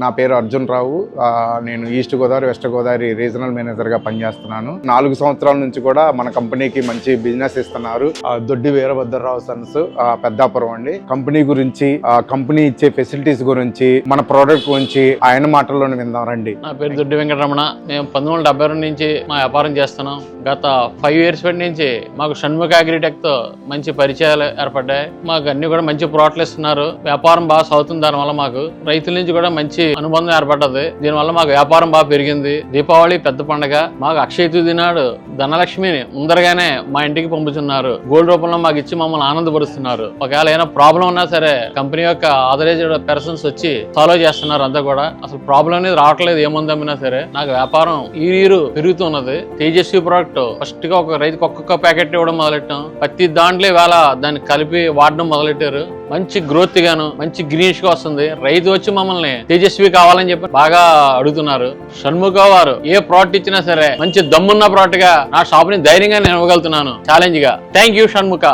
నా పేరు అర్జున్ రావు. నేను east Godavari west Godavari regional మేనేజర్గా పనిచేస్తున్నాను. నాలుగు సంవత్సరాల నుంచి కూడా మన కంపెనీకి మంచి బిజినెస్ ఇస్తున్నారు. ఆ, దొడ్డి వీరభద్రరావు సన్స్ పెద్దాపురం అండి. కంపెనీ గురించి కంపెనీ ఇచ్చే ఫెసిలిటీస్ గురించి మన ప్రోడక్ట్ గురించి ఆయన మాటల్లోనే విందాం రండి. నా పేరు దొడ్డి వెంకటరమణ. మేము పంతొమ్మిది వందల డెబ్బై నుంచి మా వ్యాపారం చేస్తున్నాం. గత ఫైవ్ ఇయర్స్ నుంచి మాకు షణ్ముఖ అగ్రిటెక్తో మంచి పరిచయాలు ఏర్పడ్డాయి. మాకు అన్ని కూడా మంచి ప్రోడక్ట్లు ఇస్తున్నారు. వ్యాపారం బాగా సాగుతుంది దానివల్ల మాకు రైతుల నుంచి కూడా మంచి అనుబంధం ఏర్పడ్డది. దీనివల్ల మాకు వ్యాపారం బాగా పెరిగింది. దీపావళి పెద్ద పండగ. మాకు అక్షయ తృతీయ నాడు ధనలక్ష్మిని ముందరగానే మా ఇంటికి పంపుతున్నారు. గోల్డ్ రూపంలో మాకు ఇచ్చి మమ్మల్ని ఆనందపరుస్తున్నారు. ఒకవేళ ఏమైనా ప్రాబ్లం ఉన్నా సరే కంపెనీ యొక్క ఆథరైజ్డ్ పర్సన్స్ వచ్చి సాల్వ్ చేస్తున్నారు అంతా కూడా. అసలు ప్రాబ్లం అనేది రావట్లేదు. ఏముంది అమ్మినా సరే. నాకు వ్యాపారం ఈ ఇయర్ పెరుగుతున్నది. తేజస్వి ప్రోడక్ట్ ఫస్ట్గా ఒక రైతుకి ఒక్కొక్క ప్యాకెట్ ఇవ్వడం మొదలెట్టాం. ప్రతి దాంట్లో ఇవాళ దాన్ని కలిపి వాడడం మొదలెట్టారు. మంచి గ్రోత్ గాను మంచి గ్రీనిష్గా వస్తుంది. రైతు వచ్చి మమ్మల్ని తేజస్వి కావాలని చెప్పి బాగా అడుగుతున్నారు. షణ్ముఖ వారు ఏ ప్రోడక్ట్ ఇచ్చినా సరే మంచి దమ్మున్న ప్రోడక్ట్గా నా షాప్ని ధైర్యంగా నేను ఇవ్వగలుగుతున్నాను ఛాలెంజ్గా. Thank you Shanmukha.